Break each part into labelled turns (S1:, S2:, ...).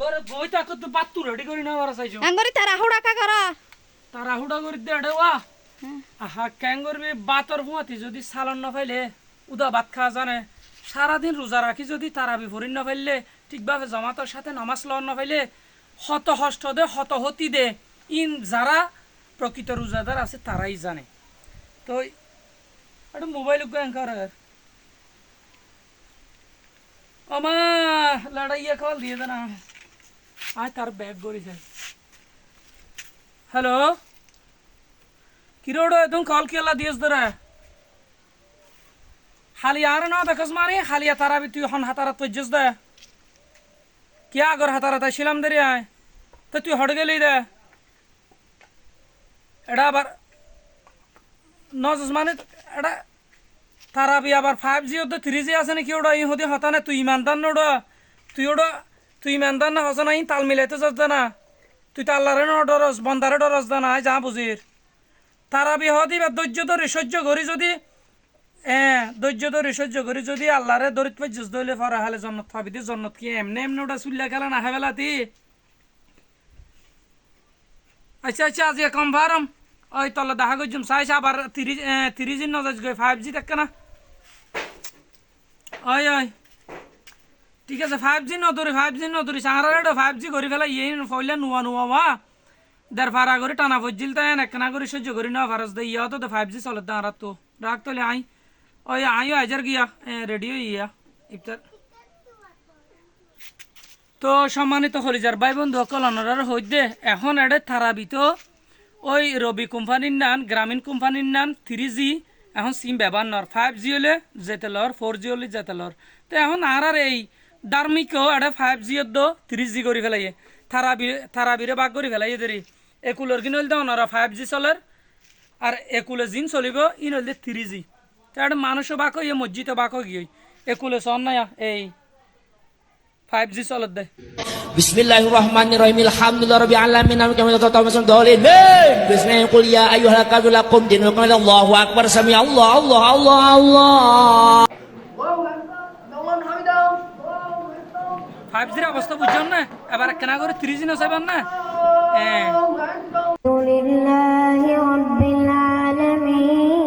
S1: গরে বই তো আকত বাত্তু রেডি করি না ওরা চাইছো
S2: আঙ্গরি তারা হুড়া কা কর
S1: তারা হুডা করে দে এডেওয়া আহা করবি বাতর যদি সালন না উদা ভাত খাওয়া জানে। সারাদিন রোজা রাখি যদি তারা বিপরীত না পাইলে ঠিকভাবে জামাতের সাথে নামাজ লওয়ার না পাইলে হত হষ্ট দে হত হতি দে। ইন যারা প্রকৃত রোজাদার আছে তারাই জানে। তো একটা মোবাইল গ্যাঙ্কার আমা লড়াইয়া কল দিয়ে দে না। আয় তার ব্যাগ গড়িছে হ্যালো কিরোড় তুমি কল কেলা দিয়েছ ধরে হালি আর না দেখস মারি হালিয়া তারাবি তুই হন হাতারা তৈজস দে কে আগর হাতারা তাই ছিলাম দেরি আয় তো তুই হট গেলি দে এটা আবার নজস মানে এটা তারাবি আবার ফাইভ জি ওদের থ্রি জি আছে নাকি ওটা ইহদি হতা না তুই ইমানদার না হস না তাল মিলাইতে যাস না। তুই তো আল্লাহরে না ডরস, বন্দারে ডরস না যা বুঝির। তারা বিহ দিবা, ধৈর্য ধরে, সহ্য করি যদি হ্যাঁ ধৈর্য ধরে, সহ্য করি যদি আল্লাহরে দরিত পাইছিস দইলে ফরা হালে জন্নত পাবি দি জন্নত কি এমনি এমনি ওটা চুল্লা খেলা না, হেবেলা তি। আচ্ছা আচ্ছা আজ কম ভারম ওই তলে দেখা করছুম চাইছ আবার তিরিশ তিরিশ নজাজ গই ফাইভ জি দেখ না ওই ওই। ঠিক আছে ফাইভ জি নধরি ফাইভ জি নধরি, সাহারা ফাইভ জি করে ফেলা ইয়ে ফইলে নোয়া নোয়া মা। দেড় ফারা করে, টানা ফজিল তাই একনা করে, সহ্য করি না ফারস দে, ইয়া তো ফাইভ জি চলে দাঁড়া তো। রাখ তোলে আই। ওই আইও হাজার গিয়া রেডিও ইয়া, ইফতার। তো সম্মানিত হরিজার ভাই বন্ধু সকল অনারার হইদে, এখন এডে থারাবিত ওই রবি কোম্পানির নান গ্রামীণ কোম্পানির নান থ্রি জি এখন সিম ব্যবহার নর ফাইভ জি হলে যেতে লর ফোর জি হলে যেতে লর। তো এখন আর আর এই দার্মিকও এটা ফাইভ জি দো থ্রি জি করে ফেলাই থারাবি থারাবিরে বাগ করে ফেলাই দেরি একুলোর কিনে হলে ওনারা ফাইভ জি চলের আর একুলে জিন চলিব ইন হলে থ্রি জি তো এটা মানুষও বাক ইয়ে মসজিদ বাক গিয়ে একুলে চন নাই এই ফাইভ জি চলত দেয়
S3: بسم الله الرحمن الرحيم الحمد لله رب العالمين نحن كما تطلب مثلا دولين بسم الله قل يا أيها الكافرون لكم دينكم ولي الله أكبر سمع الله الله الله الله
S1: ফাইভ জির অবস্থা বুঝছেন না এবার কেনা করে থ্রি জি নসাইবেন না হ্যাঁ
S4: لله رب العالمين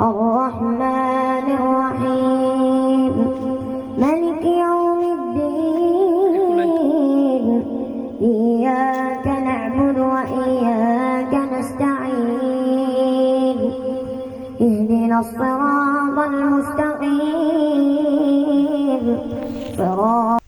S4: الرحمن الرحيم ملك يوم الدين إياك نعبد وإياك نستعين اهدنا الصراط المستقيم فراغ